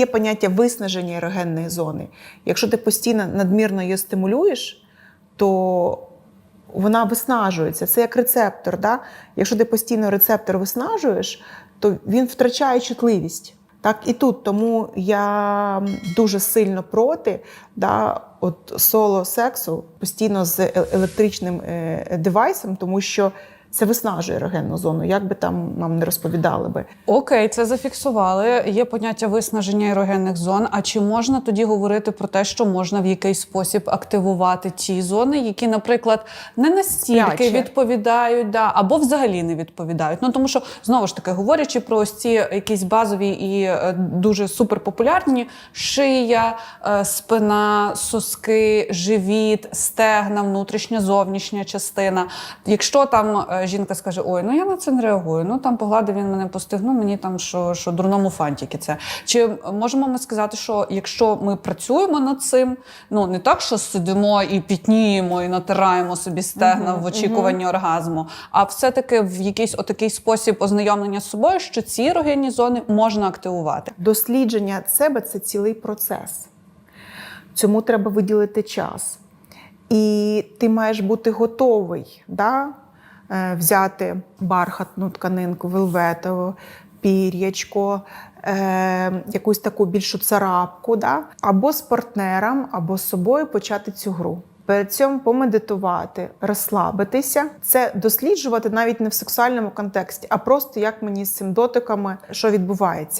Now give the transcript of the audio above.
є поняття виснаження ерогенної зони. Якщо ти постійно надмірно її стимулюєш, то вона виснажується. Це як рецептор. Да? Якщо ти постійно рецептор виснажуєш, то він втрачає чутливість. Так і тут, тому я дуже сильно проти да, от соло сексу постійно з е- електричним е, девайсом, тому що це виснажує ерогенну зону, як би там вам не розповідали би. Окей, це зафіксували. Є поняття виснаження ерогенних зон. А чи можна тоді говорити про те, що можна в якийсь спосіб активувати ті зони, які, наприклад, не настільки Сплячі. відповідають, да, або взагалі не відповідають? Ну тому що знову ж таки, говорячи про ось ці якісь базові і е, дуже суперпопулярні шия, е, спина, соски, живіт, стегна, внутрішня, зовнішня частина. Якщо там е, жінка скаже: Ой, ну я на це не реагую. Ну там погладив він мене по стегну, мені там що, що дурному фантіки це. Чи можемо ми сказати, що якщо ми працюємо над цим, ну не так, що сидимо і пітніємо, і натираємо собі стегна в очікуванні оргазму, а все-таки в якийсь отакий спосіб ознайомлення з собою, що ці ерогенні зони можна активувати. Дослідження себе це цілий процес. Цьому треба виділити час. І ти маєш бути готовий да? Е, взяти бархатну тканинку, велветову, пір'ячко, е, якусь таку більшу царапку, да? або з партнером, або з собою почати цю гру. Перед цим помедитувати, розслабитися, це досліджувати навіть не в сексуальному контексті, а просто як мені з цим дотиками, що відбувається.